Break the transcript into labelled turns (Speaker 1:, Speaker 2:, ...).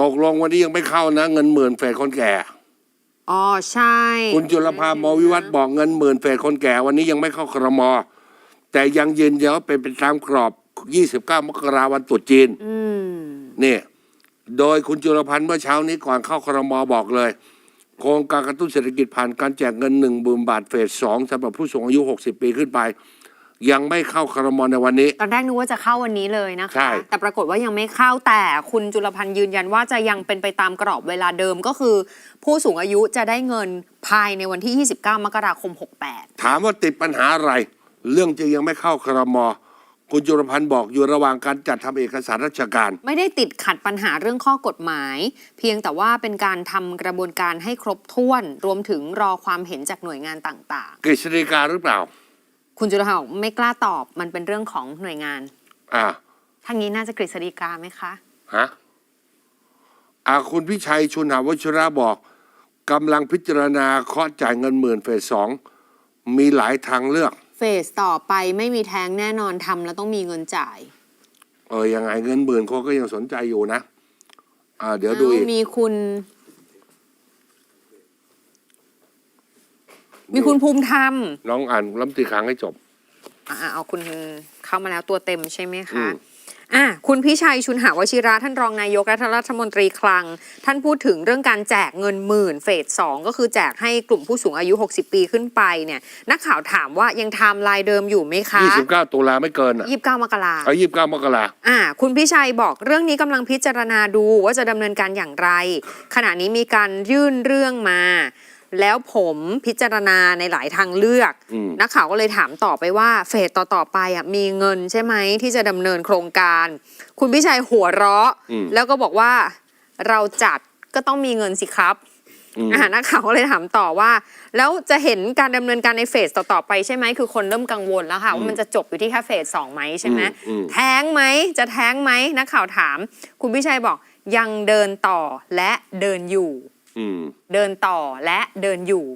Speaker 1: ตกลงวันนี้ยังไม่เข้านะ เงินหมื่นเฟสคนแก่
Speaker 2: อ๋อใช่
Speaker 1: คุณจุลภาโมวิวัฒน์บอกเงินหมื่นเฟสคนแก่ วันนี้ยังไม่เข้าครม แต่ยังยืนยันว่าเป็นไปตามกรอบ 29 มกราวันตรุษจีน
Speaker 2: อืม
Speaker 1: นี่โดยคุณจุลพันธ์เมื่อเช้านี้ก่อนเข้าครมบอกเลย โครงการกระตุ้นเศรษฐกิจผ่านการแจกเงินหนึ่งบืนบาทเฟสสองสำหรับผู้สูงอายุ 60 ปีขึ้นไป ยังไม่เข้าครมในวันนี้
Speaker 2: ตอนแรกนึกว่าจะเข้าวันนี้เลยนะ
Speaker 1: ใช่
Speaker 2: คะ แต่ปรากฏว่ายังไม่เข้าแต่คุณจุลพันธ์ยืนยันว่าจะยังเป็นไปตามกรอบเวลาเดิมก็คือ ผู้สูงอายุจะได้เงินภายในวันที่ 29 มกราคม 68
Speaker 1: ถามว่าติดปัญหาอะไร เรื่องจึงยังไม่เข้าครมคุณจุลพันธ์บอกอยู่ระหว่างการจัดทำเอกสารราชการ
Speaker 2: ไม่ได้ติดขัดปัญหาเรื่องข้อกฎหมาย เพียงแต่ว่าเป็นการทำกระบวนการให้ครบถ้วน รวมถึงรอความเห็นจากหน่วยงานต่าง
Speaker 1: กฤษฎีกาหรือเปล่า
Speaker 2: ๆ คุณจุลพันธ์บอกไม่กล้าตอบมันเป็นเรื่องของหน่วยงาน
Speaker 1: อ่า
Speaker 2: ทางนี้น่าจะกฤษฎีกาไหมคะ
Speaker 1: ฮะอาคุณพิชัยชุนหาวชระบอกกำลังพิจารณาเคาะจ่ายเงินหมื่นเฟสสองมีหลายทางเลือก
Speaker 2: เฟสต่อไปไม่มีแท้งแน่นอนทำแล้วต้องมีเงินจ่าย
Speaker 1: เออยังไงเงินหมื่นเขาก็ยังสนใจอยู่นะ อ่า เดี๋ยวดูอีก
Speaker 2: มีคุณ มีคุณภูมิธรรม
Speaker 1: น้องอ่านลำตีค้างให้จบ
Speaker 2: อ่าเอาคุณเข้ามาแล้วตัวเต็มใช่ไหม
Speaker 1: อื
Speaker 2: คะ
Speaker 1: ม
Speaker 2: อะคุณพิชัยชุนหาวชิระท่านรองนายกและท่านรัฐมนตรีคลัง ท่านพูดถึงเรื่องการแจกเงินหมื่นเฟสสองก็คือแจกให้กลุ่มผู้สูงอายุ 60 ปีขึ้นไปเนี่ย นักข่าวถามว่ายังไทม์ไลน์เดิมอยู่ไหมคะ
Speaker 1: ยี่สิบเก้าตุลาไม่เกินอะ
Speaker 2: ยี่สิบเก้ามกรา
Speaker 1: เอายี่สิบเก้ามกรา
Speaker 2: อ่าคุณพิชัยบอกเรื่องนี้กำลังพิจารณาดูว่าจะดำเนินการอย่างไร ขณะนี้มีการยื่นเรื่องมา แล้วผมพิจารณาในหลายทางเลือก
Speaker 1: อืม
Speaker 2: นักข่าวก็เลยถามต่อไปว่า เฟสต่อ ๆ ไปอะมีเงินใช่ไหมที่จะดำเนินโครงการ คุณพิชัยหัวเราะ
Speaker 1: อืม
Speaker 2: แล้วก็บอกว่าเราจัดก็ต้องมีเงินสิครับ
Speaker 1: อืม
Speaker 2: อ่านักข่าวก็เลยถามต่อว่า แล้วจะเห็นการดำเนินการในเฟสต่อ ๆ ไปใช่ไหมคือคนเริ่มกังวลแล้วค่ะ ว่ามันจะจบอยู่ที่แค่เฟสสองไหมใช่ไหม
Speaker 1: อืม
Speaker 2: แท้งไหมจะแท้งไหมนักข่าวถาม คุณพิชัยบอกยังเดินต่อและเดินอยู่
Speaker 1: อืม
Speaker 2: เดินต่อและเดินอยู่